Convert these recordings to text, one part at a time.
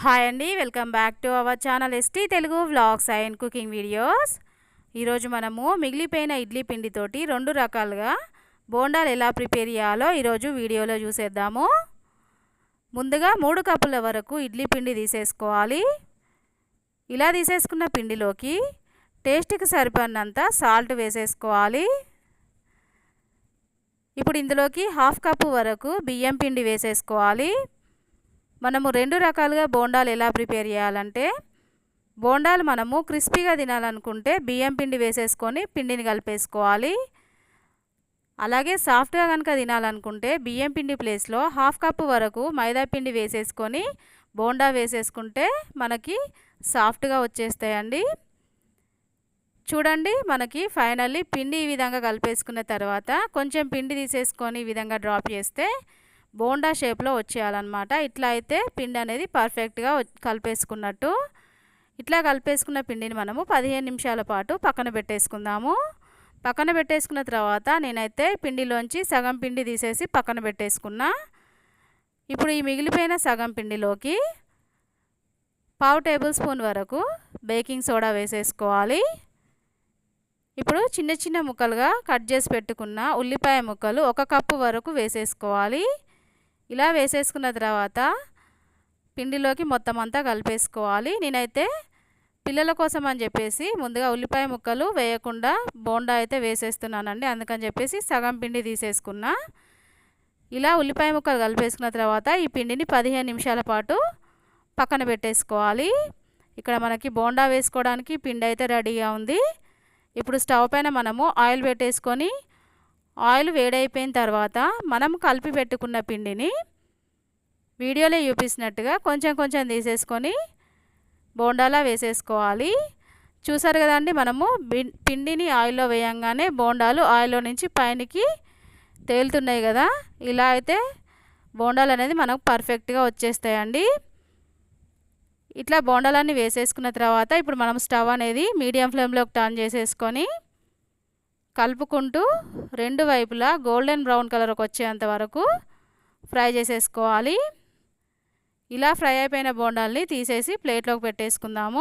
Hi అండి welcome back to our channel ST Telugu vlogs and cooking videos. ఈరోజు మనము మిగిలిపోయిన ఇడ్లీ పిండితోటి రెండు రకాలుగా బోండాలు ఎలా ప్రిపేర్ చేయాలో ఈరోజు వీడియోలో చూసేద్దాము. ముందుగా మూడు కప్పుల వరకు ఇడ్లీ పిండి తీసేసుకోవాలి. ఇలా తీసేసుకున్న పిండిలోకి టేస్ట్కి సరిపడినంత సాల్ట్ వేసేసుకోవాలి. ఇప్పుడు ఇందులోకి హాఫ్ కప్పు వరకు బియ్యం పిండి వేసేసుకోవాలి. మనము రెండు రకాలుగా బోండాలు ఎలా ప్రిపేర్ చేయాలంటే బోండాలు మనము క్రిస్పీగా తినాలనుకుంటే బియ్యం పిండి వేసేసుకొని పిండిని కలిపేసుకోవాలి. అలాగే సాఫ్ట్గా కనుక తినాలనుకుంటే బియ్యం పిండి ప్లేస్లో హాఫ్ కప్ వరకు మైదా పిండి వేసేసుకొని బోండా వేసేసుకుంటే మనకి సాఫ్ట్గా వచ్చేస్తాయండి. చూడండి మనకి ఫైనల్లీ పిండి ఈ విధంగా కలిపేసుకున్న తర్వాత కొంచెం పిండి తీసేసుకొని ఈ విధంగా డ్రాప్ చేస్తే బోండా షేప్లో వచ్చేయాలన్నమాట. ఇట్లా అయితే పిండి అనేది పర్ఫెక్ట్గా కలిపేసుకున్నట్టు. ఇట్లా కలిపేసుకున్న పిండిని మనము పదిహేను నిమిషాల పాటు పక్కన పెట్టేసుకుందాము. పక్కన పెట్టేసుకున్న తర్వాత నేనైతే పిండిలోంచి సగం పిండి తీసేసి పక్కన పెట్టేసుకున్నా. ఇప్పుడు ఈ మిగిలిపోయిన సగం పిండిలోకి పావు టేబుల్ స్పూన్ వరకు బేకింగ్ సోడా వేసేసుకోవాలి. ఇప్పుడు చిన్న చిన్న ముక్కలుగా కట్ చేసి పెట్టుకున్న ఉల్లిపాయ ముక్కలు ఒక కప్పు వరకు వేసేసుకోవాలి. ఇలా వేసేసుకున్న తర్వాత పిండిలోకి మొత్తం అంతా కలిపేసుకోవాలి. నేనైతే పిల్లల కోసం అని చెప్పేసి ముందుగా ఉల్లిపాయ ముక్కలు వేయకుండా బోండా అయితే వేసేస్తున్నానండి. అందుకని చెప్పేసి సగం పిండి తీసేసుకున్నా. ఇలా ఉల్లిపాయ ముక్కలు కలిపేసుకున్న తర్వాత ఈ పిండిని పదిహేను నిమిషాల పాటు పక్కన పెట్టేసుకోవాలి. ఇక్కడ మనకి బోండా వేసుకోవడానికి పిండి అయితే రెడీగా ఉంది. ఇప్పుడు స్టవ్ పైన మనము ఆయిల్ పెట్టేసుకొని ఆయిల్ వేడైపోయిన తర్వాత మనం కలిపి పెట్టుకున్న పిండిని వీడియోలో చూపిస్తున్నట్టుగా కొంచెం కొంచెం తీసేసుకొని బోండాలా వేసేసుకోవాలి. చూసారు కదండి మనము పిండిని ఆయిల్లో వేయంగానే బోండాలు ఆయిల్లో నుంచి పైనకి తేలుతున్నాయి కదా. ఇలా అయితే బోండాలు అనేది మనకు పర్ఫెక్ట్గా వచ్చేస్తాయండి. ఇట్లా బోండాలన్నీ వేసేసుకున్న తర్వాత ఇప్పుడు మనం స్టవ్ అనేది మీడియం ఫ్లేమ్లోకి టర్న్ చేసేసుకొని కలుపుకుంటూ రెండు వైపులా గోల్డెన్ బ్రౌన్ కలర్కి వచ్చేంత వరకు ఫ్రై చేసేసుకోవాలి. ఇలా ఫ్రై అయిపోయిన బోండాల్ని తీసేసి ప్లేట్లోకి పెట్టేసుకుందాము.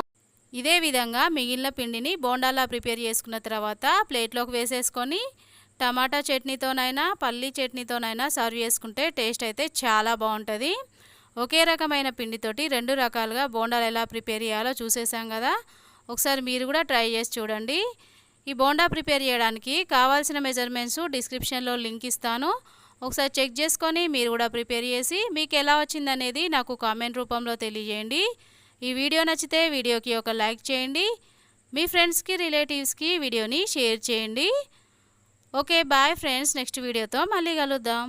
ఇదే విధంగా మిగిలిన పిండిని బోండాలా ప్రిపేర్ చేసుకున్న తర్వాత ప్లేట్లోకి వేసేసుకొని టమాటా చట్నీతోనైనా పల్లీ చట్నీతోనైనా సర్వ్ చేసుకుంటే టేస్ట్ అయితే చాలా బాగుంటుంది. ఒకే రకమైన పిండితోటి రెండు రకాలుగా బోండాలు ఎలా ప్రిపేర్ చేయాలో చూసేసాం కదా. ఒకసారి మీరు కూడా ట్రై చేసి చూడండి. ఈ బోండా ప్రిపేర్ చేయడానికి కావాల్సిన మెజర్మెంట్స్ డిస్క్రిప్షన్లో లింక్ ఇస్తాను. ఒకసారి చెక్ చేసుకొని మీరు కూడా ప్రిపేర్ చేసి మీకు ఎలా వచ్చిందనేది నాకు కామెంట్ రూపంలో తెలియజేయండి. ఈ వీడియో నచ్చితే వీడియోకి ఒక లైక్ చేయండి. మీ ఫ్రెండ్స్కి రిలేటివ్స్కి వీడియోని షేర్ చేయండి. Okay bye friends. నెక్స్ట్ వీడియోతో మళ్ళీ కలుద్దాం.